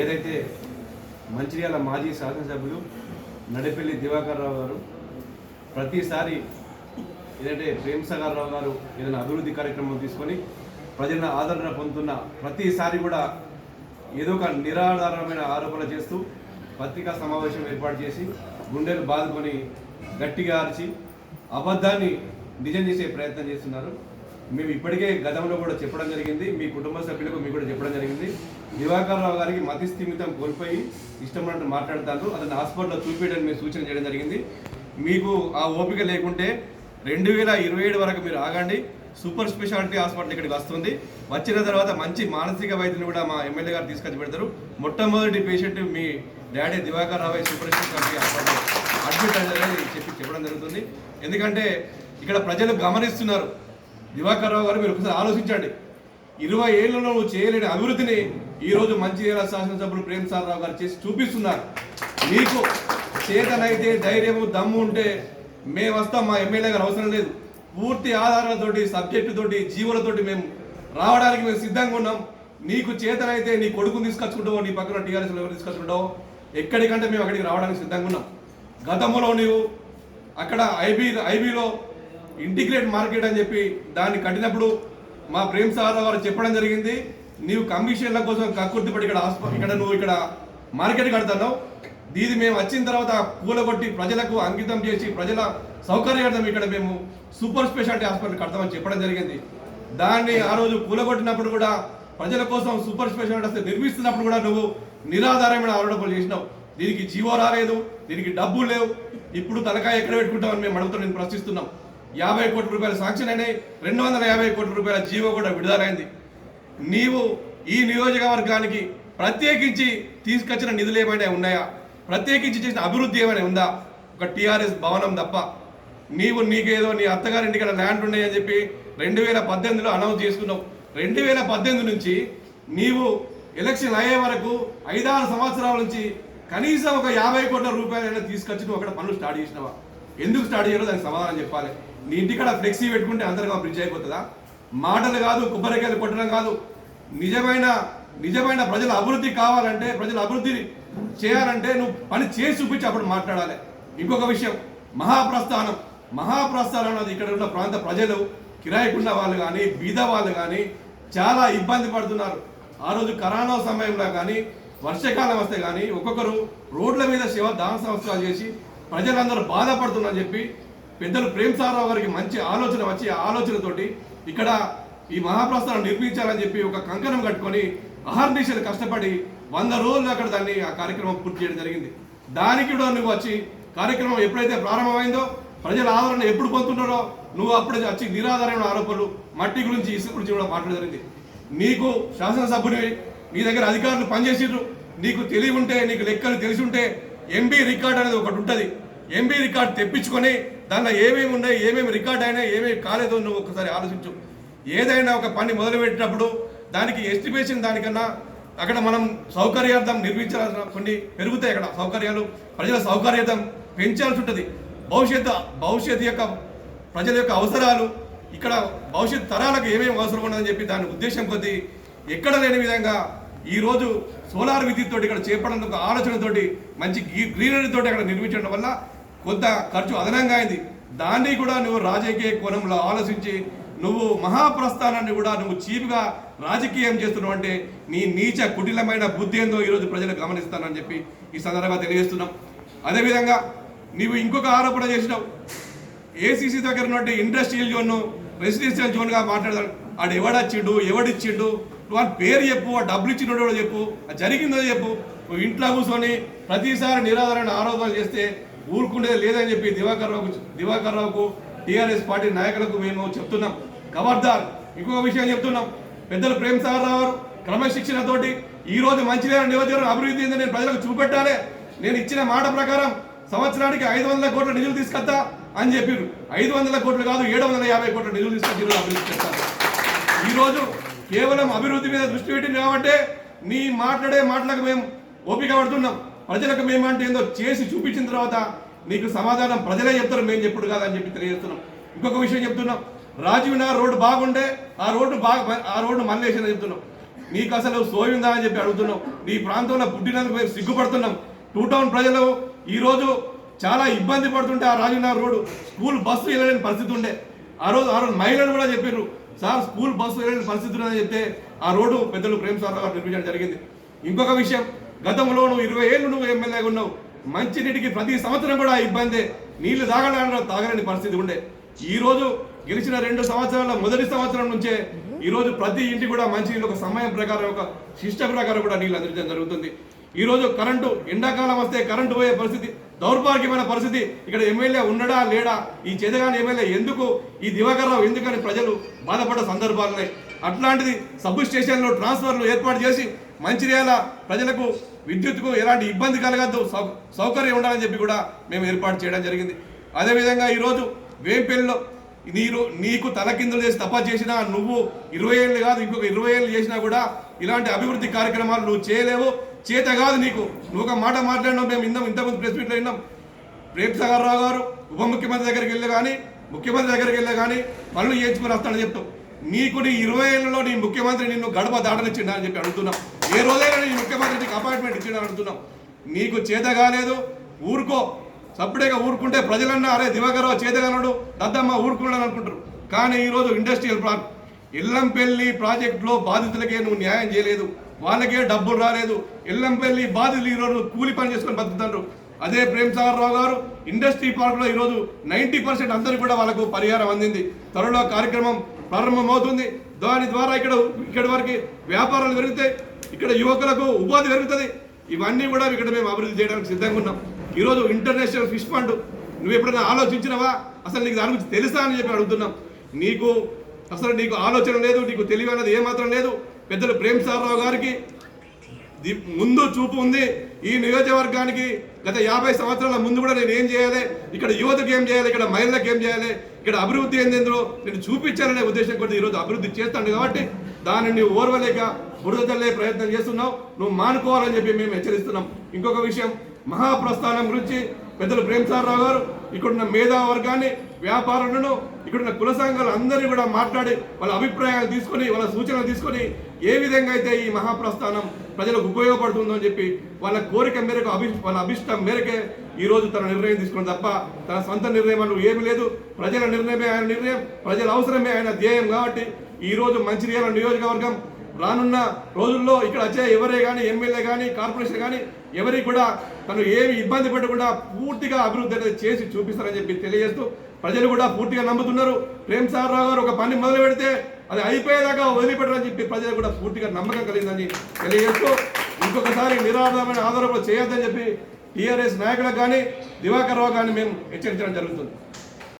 ఏదైతే మంచిర్యాల మాజీ శాసనసభ్యులు నడిపెల్లి దివాకర్ రావు గారు ప్రతిసారి ఏదంటే ప్రేమ్ సాగర్ రావు గారు ఏదైనా అభివృద్ధి కార్యక్రమం తీసుకొని ప్రజల ఆదరణ పొందుతున్న ప్రతిసారి కూడా ఏదో ఒక నిరాధారమైన ఆరోపణలు చేస్తూ పత్రికా సమావేశం ఏర్పాటు చేసి గుండెలు బాదుకొని గట్టిగా అరిచి అబద్ధాన్ని నిజం చేసే ప్రయత్నం చేస్తున్నారు. మేము ఇప్పటికే గతంలో కూడా చెప్పడం జరిగింది మీ కుటుంబ సభ్యులకు మీకు కూడా చెప్పడం జరిగింది. దివాకర్ రావు గారికి మతి స్థిమితం కోల్పోయి ఇష్టం మాట్లాడతారు. అతను హాస్పిటల్లో చూపించడానికి మీరు సూచన చేయడం జరిగింది. మీకు ఆ ఓపిక లేకుంటే రెండు వేల ఇరవై ఏడు వరకు మీరు ఆగండి. సూపర్ స్పెషాలిటీ హాస్పిటల్ ఇక్కడికి వస్తుంది. వచ్చిన తర్వాత మంచి మానసిక వైద్యుని కూడా మా ఎమ్మెల్యే గారు తీసుకొచ్చి పెడతారు. మొట్టమొదటి పేషెంట్ మీ daddy Divakar Rao super speciality hospital admit అయ్యారని చెప్పి చెప్పడం జరుగుతుంది. ఎందుకంటే ఇక్కడ ప్రజలు గమనిస్తున్నారు. దివాకర్ రావు గారు మీరు ఒకసారి ఆలోచించండి. ఇరవై ఏళ్ళలో నువ్వు చేయలేని అభివృద్ధిని ఈరోజు రోజు మంచిర్యాల శాసనసభ్యులు ప్రేమ్ సార్ రావు గారు చేసి చూపిస్తున్నారు. మీకు చేతనైతే ధైర్యము దమ్ము ఉంటే మేము వస్తాం మా ఎమ్మెల్యే గారు అవసరం లేదు. పూర్తి ఆధారాలతోటి సబ్జెక్టుతోటి జీవులతోటి మేము రావడానికి మేము సిద్ధంగా ఉన్నాం. నీకు చేతనైతే నీ కొడుకుని తీసుకొచ్చుకుంటావు నీ పక్కన టీఆర్ఎస్ ఎవరు తీసుకొచ్చుకుంటావు? ఎక్కడికంటే మేము అక్కడికి రావడానికి సిద్ధంగా ఉన్నాం. గతంలో నీవు అక్కడ ఐబీ ఐబీలో ఇంటిగ్రేట్ మార్కెట్ అని చెప్పి దాన్ని కట్టినప్పుడు మా ప్రేమ్ సార్ వారు చెప్పడం జరిగింది నీవు కమిషన్ల కోసం కక్కుర్తి పడి ఇక్కడ ఇక్కడ నువ్వు ఇక్కడ మార్కెట్ కడుతున్నావు. దీది మేము వచ్చిన తర్వాత కూలగొట్టి ప్రజలకు అంకితం చేసి ప్రజల సౌకర్యార్థం ఇక్కడ మేము సూపర్ స్పెషాలిటీ హాస్పిటల్ కడతామని చెప్పడం జరిగింది. దాన్ని ఆ రోజు కూలగొట్టినప్పుడు కూడా ప్రజల కోసం సూపర్ స్పెషాలిటీ నిర్మిస్తున్నప్పుడు కూడా నువ్వు నిరాధారమైన ఆరోపణలు చేసినావు. దీనికి జీవో రాలేదు దీనికి డబ్బులు లేవు. ఇప్పుడు తలకాయ ఎక్కడ పెట్టుకుంటామని మేము అడుగుతూ నేను ప్రశ్నిస్తున్నాం. యాభై కోట్ల రూపాయల శాంక్షన్ అయినాయి. రెండు వందల యాభై కోట్ల రూపాయల జీవో కూడా విడుదలైంది. నీవు ఈ నియోజకవర్గానికి ప్రత్యేకించి తీసుకొచ్చిన నిధులు ఏమైనా ఉన్నాయా? ప్రత్యేకించి చేసిన అభివృద్ధి ఏమైనా ఉందా? ఒక టీఆర్ఎస్ భవనం తప్ప. నీవు నీకేదో నీ అత్తగారింటికి ల్యాండ్ ఉన్నాయని చెప్పి రెండు వేల పద్దెనిమిదిలో అనౌన్స్ చేసుకున్నావు. రెండు వేల పద్దెనిమిది నుంచి నీవు ఎలక్షన్ అయ్యే వరకు ఐదారు సంవత్సరాల నుంచి కనీసం ఒక యాభై కోట్ల రూపాయలైనా తీసుకొచ్చి నువ్వు అక్కడ పనులు స్టార్ట్ చేసినావా? ఎందుకు స్టార్ట్ చేయాలో దానికి సమాధానం చెప్పాలి. నీ ఇంటికాడ ఫ్లెక్సీ పెట్టుకుంటే అందరికీ బ్రిడ్జ్ అయిపోతుందా? మాటలు కాదు కొబ్బరికాయలు కొట్టడం కాదు. నిజమైన నిజమైన ప్రజల అభివృద్ధి కావాలంటే ప్రజల అభివృద్ధి చేయాలంటే నువ్వు పని చేసి చూపించి అప్పుడు మాట్లాడాలి. ఇంకొక విషయం మహాప్రస్థానం. మహాప్రస్థానం అన్నది ఇక్కడ ఉన్న ప్రాంత ప్రజలు కిరాయికున్న వాళ్ళు కానీ బీద వాళ్ళు కానీ చాలా ఇబ్బంది పడుతున్నారు. ఆ రోజు కరోనా సమయంలో కానీ వర్షాకాలం వస్తే కానీ ఒక్కొక్కరు రోడ్ల మీద శివ దాన సంస్కారాలు చేసి ప్రజలందరూ బాధపడుతున్నారని చెప్పి పెద్దలు ప్రేమ్ సారావు గారికి మంచి ఆలోచన వచ్చి ఆలోచనతోటి ఇక్కడ ఈ మహాప్రస్థానం నిర్మించాలని చెప్పి ఒక కంకణం కట్టుకొని అహర్నిశలు కష్టపడి వంద రోజులు అక్కడ దాన్ని ఆ కార్యక్రమం పూర్తి చేయడం జరిగింది. దానికి కూడా నువ్వు వచ్చి కార్యక్రమం ఎప్పుడైతే ప్రారంభమైందో ప్రజల ఆదరణ ఎప్పుడు పొందుతున్నారో నువ్వు అప్పుడు వచ్చి నిరాధారమైన ఆరోపణలు మట్టి గురించి ఇసుక గురించి కూడా మాట్లాడడం జరిగింది. నీకు శాసనసభ్యుడివి నీ దగ్గర అధికారులు పనిచేసిర్రు. నీకు తెలివి ఉంటే నీకు లెక్కలు తెలిసి ఉంటే ఎంబీ రికార్డ్ అనేది ఒకటి ఉంటుంది. ఎంబీ రికార్డ్ తెప్పించుకొని దానిలో ఏమేమి ఉన్నాయి ఏమేమి రికార్డ్ అయినా ఏమేమి కాలేదో నువ్వు ఒకసారి ఆలోచించు. ఏదైనా ఒక పని మొదలుపెట్టినప్పుడు దానికి ఎస్టిమేషన్ దానికన్నా అక్కడ మనం సౌకర్యార్థం నిర్మించాల్సిన కొన్ని పెరుగుతాయి అక్కడ సౌకర్యాలు. ప్రజల సౌకర్యార్థం పెంచాల్సి ఉంటుంది. భవిష్యత్తు భవిష్యత్తు యొక్క ప్రజల యొక్క అవసరాలు ఇక్కడ భవిష్యత్ తరాలకు ఏమేమి అవసరం ఉండదని చెప్పి దాని ఉద్దేశం కొద్దీ ఎక్కడ లేని విధంగా ఈరోజు సోలార్ విద్యుత్ తోటి ఇక్కడ చేపడం ఆలోచనతోటి మంచి గ్రీనరీ తోటి అక్కడ నిర్మించడం వల్ల కొంత ఖర్చు అదనంగా అయింది. దాన్ని కూడా నువ్వు రాజకీయ కోణంలో ఆలోచించి నువ్వు మహాప్రస్థానాన్ని కూడా నువ్వు చీపుగా రాజకీయం చేస్తున్నావు అంటే నీ నీచ కుటిలమైన బుద్ధి ఏందో ఈరోజు ప్రజలు గమనిస్తానని చెప్పి ఈ సందర్భంగా తెలియజేస్తున్నాం. అదేవిధంగా నీవు ఇంకొక ఆరోపణ చేసినావు. ఏసీసీ దగ్గర ఉన్నట్టు ఇండస్ట్రియల్ జోన్ రెసిడెన్షియల్ జోన్గా మాట్లాడతాడు ఆడు ఎవడొచ్చిండు ఎవడిచ్చిండు? నువ్వు వాడి పేరు చెప్పు ఆ డబ్బులు ఇచ్చినోడు చెప్పు అది జరిగిందో చెప్పు. నువ్వు ఇంట్లో కూర్చొని ప్రతిసారి నిరాధారణ ఆరోపణలు చేస్తే ఊరుకునేది లేదని చెప్పి దివాకర్ రావుకు దివాకర్ రావుకు టీఆర్ఎస్ పార్టీ నాయకులకు మేము చెప్తున్నాం. ఖబర్దార్ ఇంకొక విషయం చెప్తున్నాం. పెద్దలు ప్రేమ్ సాగర్ రావు క్రమశిక్షణతోటి ఈ రోజు మంచిర్యాల నియోజకవర్గం అభివృద్ధి ఏందని నేను ప్రజలకు చూపెట్టాలి. నేను ఇచ్చిన మాట ప్రకారం సంవత్సరానికి ఐదు వందల కోట్ల నిధులు తీసుకొస్తా అని చెప్పారు ఐదు వందల కోట్లు కాదు ఏడు వందల యాభై కోట్ల నిధులు తీసుకొచ్చి అభివృద్ధి చేస్తారు ఈరోజు కేవలం అభివృద్ధి మీద దృష్టి పెట్టింది కాబట్టి నీ మాట్లాడే మాటలకు మేము ఓపిక పడుతున్నాం. ప్రజలకు మేమంటే ఏందో చేసి చూపించిన తర్వాత నీకు సమాధానం ప్రజలే చెప్తారు మేము చెప్పుడు కాదని చెప్పి తెలియజేస్తున్నాం. ఇంకొక విషయం చెప్తున్నాం. రాజీవ్ నగర్ రోడ్డు బాగుండే ఆ రోడ్డు బాగా ఆ రోడ్డు మల్లేసిన చెప్తున్నాం. నీకు అసలు సోయిందా అని చెప్పి అడుగుతున్నాం. నీ ప్రాంతంలో పుట్టినందుకు మేము సిగ్గుపడుతున్నాం. టూ టౌన్ ప్రజలు ఈరోజు చాలా ఇబ్బంది పడుతుంటే ఆ Rajiv Nagar road school bus వెళ్ళలేని పరిస్థితి ఉండే. ఆ రోజు ఆ రోజు మహిళలు కూడా చెప్పారు సార్ స్కూల్ బస్సు పరిస్థితులు పరిస్థితి చెప్తే ఆ రోడ్డు పెద్దలు ప్రేమ్ సార్ గారు నిర్మించడం జరిగింది. ఇంకొక విషయం గతంలో నువ్వు ఇరవై ఏళ్ళు నువ్వు ఎమ్మెల్యేగా ఉన్నావు. మంచినీటికి ప్రతి సంవత్సరం కూడా ఇబ్బంది. నీళ్ళు తాగడానికి తాగలేని పరిస్థితి ఉండే. ఈ రోజు గెలిచిన రెండు సంవత్సరాల మొదటి సంవత్సరం నుంచే ఈ రోజు ప్రతి ఇంటి కూడా మంచినీళ్ళు ఒక సమయం ప్రకారం ఒక శిష్ట ప్రకారం కూడా నీళ్ళు అందించడం జరుగుతుంది. ఈరోజు కరెంటు ఎండాకాలం వస్తే కరెంటు పోయే పరిస్థితి దౌర్భాగ్యమైన పరిస్థితి. ఇక్కడ ఎమ్మెల్యే ఉండడా లేడా? ఈ చేతగాని ఎమ్మెల్యే ఎందుకు? ఈ దివాకర్ రావు ఎందుకని ప్రజలు బాధపడ్డ సందర్భాలు ఉన్నాయి అట్లాంటిది సబ్ స్టేషన్లో ట్రాన్స్ఫర్లు ఏర్పాటు చేసి మంచిర్యాల ప్రజలకు విద్యుత్కు ఎలాంటి ఇబ్బంది కలగద్దు సౌ- సౌకర్యం ఉండాలని చెప్పి కూడా మేము ఏర్పాటు చేయడం జరిగింది. అదేవిధంగా ఈరోజు వేంపల్లిలో నీరు నీకు తలకిందులు చేసి తప్ప చేసినా నువ్వు ఇరవై ఏళ్ళు కాదు ఇంకొక ఇరవై ఏళ్ళు చేసినా కూడా ఇలాంటి అభివృద్ధి కార్యక్రమాలు నువ్వు చేయలేవు. చేత కాదు నీకు. నువ్వు ఒక మాట మాట్లాడినావు మేము ఇందాం ఇంతకుముందు ప్రెస్ మీట్లో విన్నాం. ప్రేమ్ సాగర్ రావు గారు ఉప ముఖ్యమంత్రి దగ్గరికి వెళ్ళే కానీ ముఖ్యమంత్రి దగ్గరికి వెళ్ళే కానీ పనులు చేయించుకొని వస్తాడని చెప్తావు నీకు నీ ఇరవై ఏళ్ళలో నీ ముఖ్యమంత్రి నిన్ను గడప దాటనిచ్చిండా అని చెప్పి అడుగుతున్నాం. ఏ రోజైనా నీ ముఖ్యమంత్రి నీకు అపాయింట్మెంట్ ఇచ్చిండని అడుగుతున్నాం. నీకు చేత కాలేదు ఊరుకో. సపరేట్గా ఊరుకుంటే ప్రజలన్నా అరే దివాకరావు చేతగలడు దద్దమ్మ ఊరుకున్నాడు అనుకుంటారు. కానీ ఈరోజు ఇండస్ట్రియల్ ప్లాన్ ఇల్లంపల్లి ప్రాజెక్టులో బాధితులకే నువ్వు న్యాయం చేయలేదు. వాళ్ళకే డబ్బులు రాలేదు. ఎల్లంపల్లి బాధితులు ఈరోజు కూలి పని చేసుకొని బతుకుతారు అదే ప్రేమ్ రావు గారు ఇండస్ట్రీ పార్క్లో ఈరోజు నైంటీ పర్సెంట్ అందరూ కూడా వాళ్ళకు పరిహారం అందింది. త్వరలో కార్యక్రమం ప్రారంభమవుతుంది. దాని ద్వారా ఇక్కడ ఇక్కడ వరకు వ్యాపారాలు పెరుగుతాయి. ఇక్కడ యువకులకు ఉపాధి పెరుగుతుంది. ఇవన్నీ కూడా ఇక్కడ మేము అభివృద్ధి చేయడానికి సిద్ధంగా ఉన్నాం. ఈరోజు ఇంటర్నేషనల్ ఫిష్ ఫండ్ నువ్వు ఎప్పుడైనా ఆలోచించినవా? అసలు నీకు దాని గురించి తెలుసా అని చెప్పి అడుగుతున్నాం. నీకు అసలు నీకు ఆలోచన లేదు నీకు తెలివి అన్నది ఏమాత్రం లేదు. పెద్దలు ప్రేమ్ సారరావు గారికి ముందు చూపు ఉంది. ఈ నియోజకవర్గానికి గత యాభై సంవత్సరాల ముందు కూడా నేను ఏం చేయాలి? ఇక్కడ యువతకు ఏం చేయాలి? ఇక్కడ మహిళలకు ఏం చేయాలి? ఇక్కడ అభివృద్ధి ఏందేందో నేను చూపించాలనే ఉద్దేశం కొద్ది ఈరోజు అభివృద్ధి చేస్తాను కాబట్టి దానిని ఓర్వలేక బురదల్లే ప్రయత్నం చేస్తున్నావు. నువ్వు మానుకోవాలని చెప్పి మేము హెచ్చరిస్తున్నాం. ఇంకొక విషయం మహాప్రస్థానం గురించి పెద్దలు ప్రేమ్ సారరావు గారు ఇక్కడున్న మేధావర్గాన్ని వ్యాపారులను ఇక్కడున్న కుల సంఘాలు అందరినీ కూడా మాట్లాడి వాళ్ళ అభిప్రాయాలు తీసుకొని వాళ్ళ సూచనలు తీసుకొని ఏ విధంగా అయితే ఈ మహాప్రస్థానం ప్రజలకు ఉపయోగపడుతుందో అని చెప్పి వాళ్ళ కోరిక మేరకు అభి వాళ్ళ అభిష్టం మేరకే ఈరోజు తన నిర్ణయం తీసుకుని తప్ప తన సొంత నిర్ణయం అంటూ ఏమీ లేదు. ప్రజల నిర్ణయమే ఆయన నిర్ణయం ప్రజల అవసరమే ఆయన ధ్యేయం కాబట్టి ఈ రోజు మంచిర్యాల నియోజకవర్గం రానున్న రోజుల్లో ఇక్కడ వచ్చే ఎవరే కానీ ఎమ్మెల్యే కానీ కార్పొరేషన్ కానీ ఎవరికి కూడా తను ఏమి ఇబ్బంది పెట్టకుండా పూర్తిగా అభివృద్ధి అనేది చేసి చూపిస్తారని చెప్పి తెలియజేస్తూ ప్రజలు కూడా పూర్తిగా నమ్ముతున్నారు. ప్రేమ్ సార్ రావు గారు ఒక పని మొదలు పెడితే అది అయిపోయేదాకా వదిలిపెట్టరని చెప్పి ప్రజలు కూడా పూర్తిగా నమ్మకం కలిగిందని తెలియజేస్తూ ఇంకొకసారి నిరాధారమైన ఆధారంలో చేయొద్దని చెప్పి టీఆర్ఎస్ నాయకులకు కానీ దివాకర్ రావు కానీ మేము హెచ్చరించడం జరుగుతుంది.